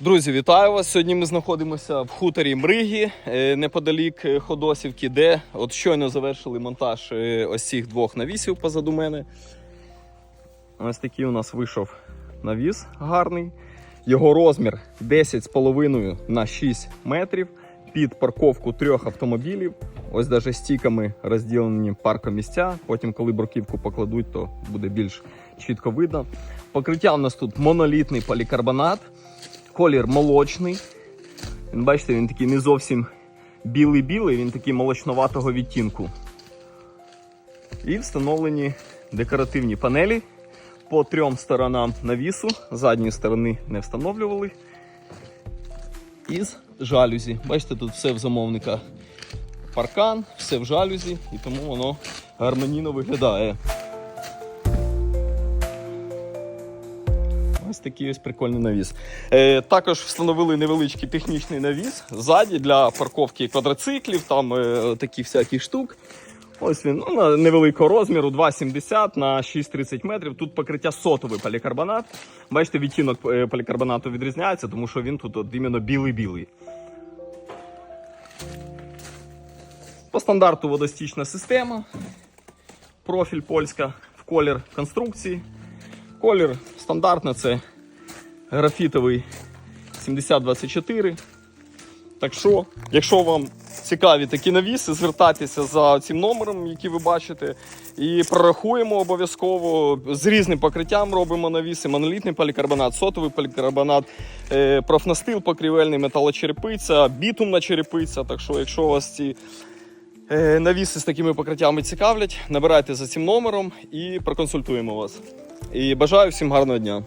Друзі, вітаю вас! Сьогодні ми знаходимося в хуторі Мригі, е, неподалік е, Ходосівки, де от щойно завершили монтаж е, ось цих двох навісів позаду мене. Ось такий у нас вийшов навіс гарний. Його розмір 10,5 на 6 метрів під парковку трьох автомобілів. Ось даже стіками розділені паркомісця. Потім, коли бруківку покладуть, то буде більш чітко видно. Покриття у нас тут монолітний полікарбонат, колір молочний. Він, бачите, він такий не зовсім білий-білий, він такий молочноватого відтінку. І встановлені декоративні панелі по трьом сторонам навісу. Задньої сторони не встановлювали. Із жалюзі. Бачите, тут все в замовника паркан, все в жалюзі, і тому воно гармонійно виглядає. Ось такий ось прикольний навіс. Е, також встановили невеличкий технічний навіс ззаді для парковки квадроциклів, там е, такі всякі штук. Ось він ну, на невеликого розміру, 2,70 на 6,30 метрів. Тут покриття сотовий полікарбонат. Бачите, відтінок е, полікарбонату відрізняється, тому що він тут от іменно білий-білий. По стандарту водостічна система. Профіль польська в колір конструкції. Колір стандартний це графітовий 7024. Так що, якщо вам цікаві такі навіси, звертайтеся за цим номером, який ви бачите, і прорахуємо обов'язково. З різним покриттям робимо навіси, монолітний полікарбонат, сотовий полікарбонат, е, профнастил покрівельний, металочерепиця, бітумна черепиця. Так що, якщо вас ці е, навіси з такими покриттями цікавлять, набирайте за цим номером і проконсультуємо вас. І бажаю всім гарного дня.